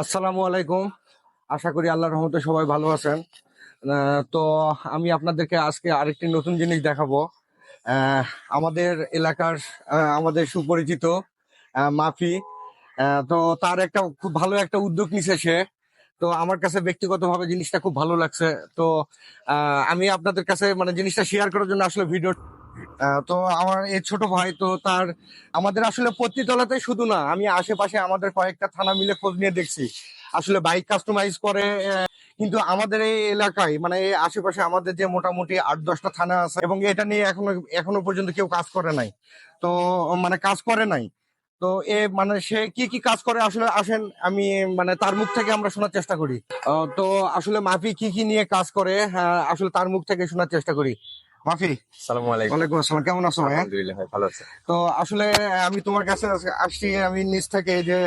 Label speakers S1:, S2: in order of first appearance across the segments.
S1: আসসালামু আলাইকুম। আশা করি আল্লাহর রহমতে সবাই ভালো আছেন। তো আমি আপনাদেরকে আজকে আরেকটি নতুন জিনিস দেখাবো। আমাদের এলাকার আমাদের সুপরিচিত মাফি। তো তার একটা খুব ভালো একটা উদ্যোগ নিছে সে। তো আমার কাছে ব্যক্তিগতভাবে জিনিসটা খুব ভালো লাগছে। তো আমি আপনাদের কাছে মানে জিনিসটা শেয়ার করার জন্য আসলে ভিডিও তো আমার এই ছোট ভাই তো তার আমাদের আসলে পত্নীতলাতে শুধু না আমি আশেপাশে আমাদের কয়েকটা থানা মিলে খোঁজ নিয়ে দেখছি। আসলে বাইক কাস্টমাইজ করে কিন্তু আমাদের এই এলাকায় মানে এই আশেপাশে আমাদের যে মোটামুটি আট দশটা থানা আছে এবং এটা নিয়ে এখনও এখনও পর্যন্ত কেউ কাজ করে নাই। তো মানে কাজ করে নাই। তো এ মানে সে কি কি কাজ করে? আসলে আসেন আমি মানে তার মুখ থেকে আমরা শোনার চেষ্টা করি। তো আসলে মাফি কি কি নিয়ে কাজ করে? হ্যাঁ, আসলে তার মুখ থেকে শোনার চেষ্টা করি। মাফি
S2: সালামু আলাইকুম।
S1: আসসালাম। কেমন আছো ভাইয়া?
S2: আলহামদুলিল্লাহ ভালো আছে।
S1: তো আসলে আমি তোমার কাছে আসছি আমি নিজ থেকে যে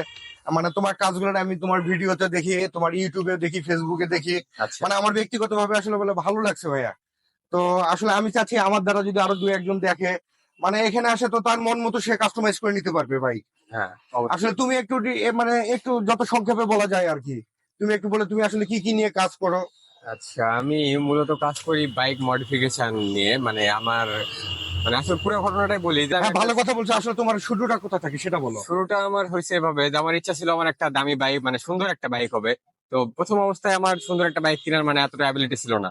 S1: মানে তোমার কাজগুলো আমি তোমার ভিডিওতে দেখি তোমার ইউটিউবে দেখি ফেসবুকে দেখি।
S2: আচ্ছা।
S1: মানে আমার ব্যক্তিগতভাবে আসলে বলে ভালো লাগছে ভাইয়া। তো আসলে আমি চাচ্ছি আমার দ্বারা যদি আরও দু একজন দেখে মানে এখানে আসে তো তার মন মতো সে কাস্টমাইজ করে নিতে পারবে ভাই।
S2: হ্যাঁ
S1: আসলে তুমি একটু মানে একটু যত সংক্ষেপে বলা যায় আর কি তুমি একটু বলে তুমি আসলে কি কি নিয়ে কাজ করো?
S2: আচ্ছা আমি মূলত কাজ করি বাইক মডিফিকেশন নিয়ে। মানে আমার মানে আসলে পুরো ঘটনাটাই বলি
S1: হ্যাঁ ভালো কথা বলছো। আসলে তোমার শুরুটা কোথা থাকে সেটা বলো।
S2: শুরুটা আমার হয়েছে এভাবে যে আমার ইচ্ছা ছিল আমার একটা দামি বাইক মানে সুন্দর একটা বাইক হবে। তো প্রথম অবস্থায় আমার সুন্দর একটা বাইক কেনার মানে এতটা অ্যাবিলিটি ছিল না।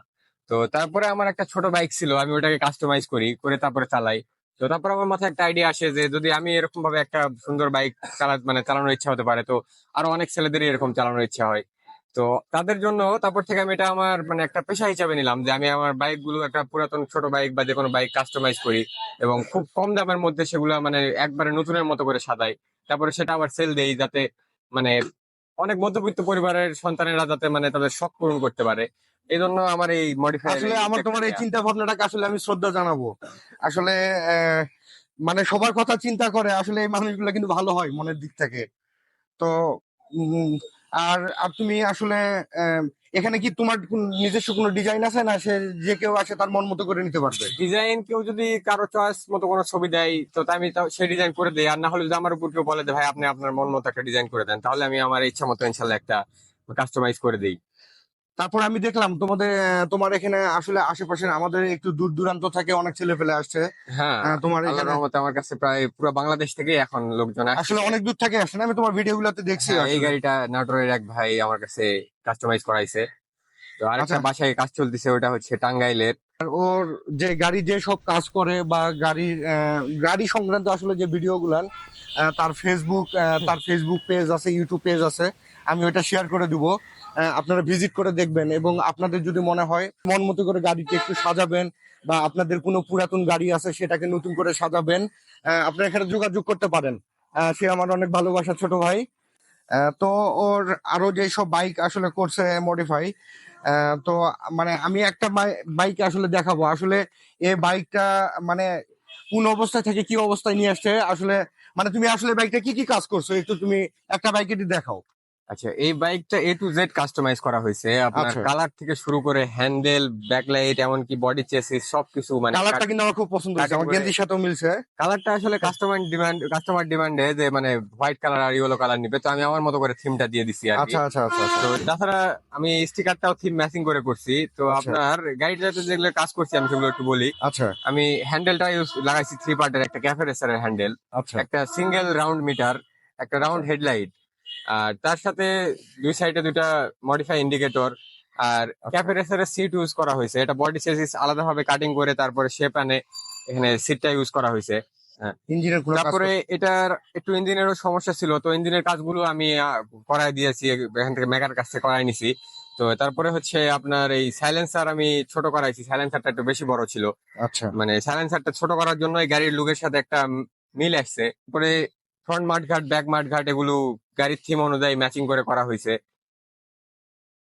S2: তো তারপরে আমার একটা ছোট বাইক ছিল আমি ওটাকে কাস্টমাইজ করি করে তারপরে চালাই। তো তারপর আমার মাথায় একটা আইডিয়া আসে যে যদি আমি এরকম ভাবে একটা সুন্দর বাইক চালা মানে চালানোর ইচ্ছা হতে পারে তো আরও অনেক ছেলেদেরই এরকম চালানোর ইচ্ছা হয়। তো তাদের জন্য তারপর থেকে আমি এটা আমার মানে একটা পেশা হিসাবে নিলাম যে আমি আমার বাইকগুলো একটা পুরাতন ছোট বাইক বা যে কোনো বাইক কাস্টমাইজ করি এবং খুব কম দামের মধ্যে সেগুলো মানে একবারে নতুনের মতো করে সাজাই। তারপরে সেটা আবার সেল দেই যাতে মানে অনেক মধ্যবিত্ত পরিবারের সন্তানেরা যাতে মানে তাদের শখ পূরণ করতে পারে। এই জন্য আমার এই মডিফাই
S1: আসলে আমার তোমার এই চিন্তা ভাবনাটাকে আসলে আমি শ্রদ্ধা জানাব। আসলে আহ, মানে সবার কথা চিন্তা করে আসলে এই মানুষগুলো কিন্তু ভালো হয় মনের দিক থেকে। তো উম, আর আর তুমি আসলে এখানে কি তোমার নিজস্ব কোনো ডিজাইন আছে না সে, যে কেউ আসে তার মন মতো করে নিতে পারবে?
S2: ডিজাইন কেউ যদি কারও চয়েস মতো কোনো ছবি দেয়, তো আমি সেই ডিজাইন করে দিই। আর না হলে যদি আমার উপর কেউ বলে ভাই, আপনি আপনার মন মতো একটা ডিজাইন করে দেন, তাহলে আমি আমার ইচ্ছা মতো ইনশাল্লাহ একটা কাস্টমাইজ করে দিই।
S1: তারপর আমি দেখলাম তোমাদের তোমার এখানে আসলে আশেপাশে আমাদের একটু দূর দূরান্ত থেকে অনেক ছেলে ফেলে আসছে।
S2: হ্যাঁ
S1: তোমার এখানে
S2: আমার কাছে প্রায় পুরো বাংলাদেশ থেকে এখন লোকজন
S1: আসলে অনেক দূর থেকে আসছে না? আমি তোমার ভিডিও গুলাতে দেখছি
S2: হ্যাঁ, এই গাড়িটা নাটোরের এক ভাই আমার কাছে কাস্টমাইজ করাইছে। তো আরেকটা
S1: আচ্ছা।
S2: বাসায় কাজ চলতেছে ওটা হচ্ছে টাঙ্গাইলের।
S1: ওর যে গাড়ি যে সব কাজ করে বা গাড়ির আহ, গাড়ি সংক্রান্ত আসলে যে ভিডিও গুলান তার ফেসবুক তার ফেসবুক পেজ আছে ইউটিউব পেজ আছে। আমি ওটা শেয়ার করে দিব। আপনারা ভিজিট করে দেখবেন এবং আপনাদের যদি মনে হয় মন মতো করে গাড়িটি একটু সাজাবেন বা আপনাদের কোনো পুরাতন গাড়ি আছে সেটাকে নতুন করে সাজাবেন আপনারা এখানে যোগাযোগ করতে পারেন। সে আমার অনেক ভালোবাসা ছোট ভাই। তো ওর আরও যে সব বাইক আসলে করছে মডিফাই তো মানে আমি একটা বাইক আসলে দেখাবো। আসলে এই বাইকটা মানে কোন অবস্থায় থেকে কি অবস্থায় নিয়ে আসছে আসলে মানে তুমি আসলে বাইকটা কি কি কাজ করছ, একটু তুমি একটা বাইকে দেখাও।
S2: আচ্ছা এই বাইকটা এ টু জেড কাস্টমাইজ করা হয়েছে। আপনার
S1: আচ্ছা।
S2: কালার থেকে শুরু করে হ্যান্ডেল ব্যাকলাইট এমনকি বডি চেসিস সবকিছু মানে
S1: কালারটা কিন্তু আমার খুব পছন্দ হয়েছে। আমার গেঞ্জির সাথেও মিলছে।
S2: কালারটা আসলে কাস্টমার ডিমান্ড কাস্টমার ডিমান্ডে যে মানে হোয়াইট কালার আর ইয়েলো কালার নিবে তো আমি আমার মতো করে থিমটা দিয়ে দিছি আর
S1: আচ্ছা আচ্ছা আচ্ছা আচ্ছা।
S2: তো তাছাড়া আমি স্টিকারটাও থিম ম্যাচিং করে করছি। তো
S1: আচ্ছা।
S2: আপনার গাড়িটাতে যেগুলো কাজ করছি আমি সেগুলো একটু বলি।
S1: আচ্ছা।
S2: আমি হ্যান্ডেলটা ইউজ লাগাইছি থ্রি পার্টের একটা ক্যাফে রেসারের হ্যান্ডেল
S1: আচ্ছা।
S2: একটা সিঙ্গেল রাউন্ড মিটার একটা রাউন্ড হেডলাইট আর তার সাথে দুই সাইডে দুইটা মডিফাই ইন্ডিকেটর আর ক্যাপেরেসারে সিট ইউজ করা হয়েছে। এটা বডি চেসিস আলাদাভাবে কাটিং করে তারপরে শেপ আনে এখানে সিটটা ইউজ করা হয়েছে।
S1: ইঞ্জিনের
S2: তারপরে এটার একটু ইঞ্জিনেরও সমস্যা ছিল তো ইঞ্জিনের কাজগুলো আমি করাই দিয়েছি এখান থেকে মেকার কাছ থেকে করাই নিছি। তো তারপরে হচ্ছে আপনার এই সাইলেন্সার আমি ছোট করাইছি সাইলেন্সারটা একটু বেশি বড় ছিল।
S1: আচ্ছা।
S2: মানে সাইলেন্সারটা ছোট করার জন্য এই গাড়ির লুকের সাথে একটা মিল আসছে। পরে ফ্রন্ট মাঠ ঘাট ব্যাক মাঠ ঘাট এগুলো গাড়ির থিম অনুযায়ী ম্যাচিং করে করা হয়েছে।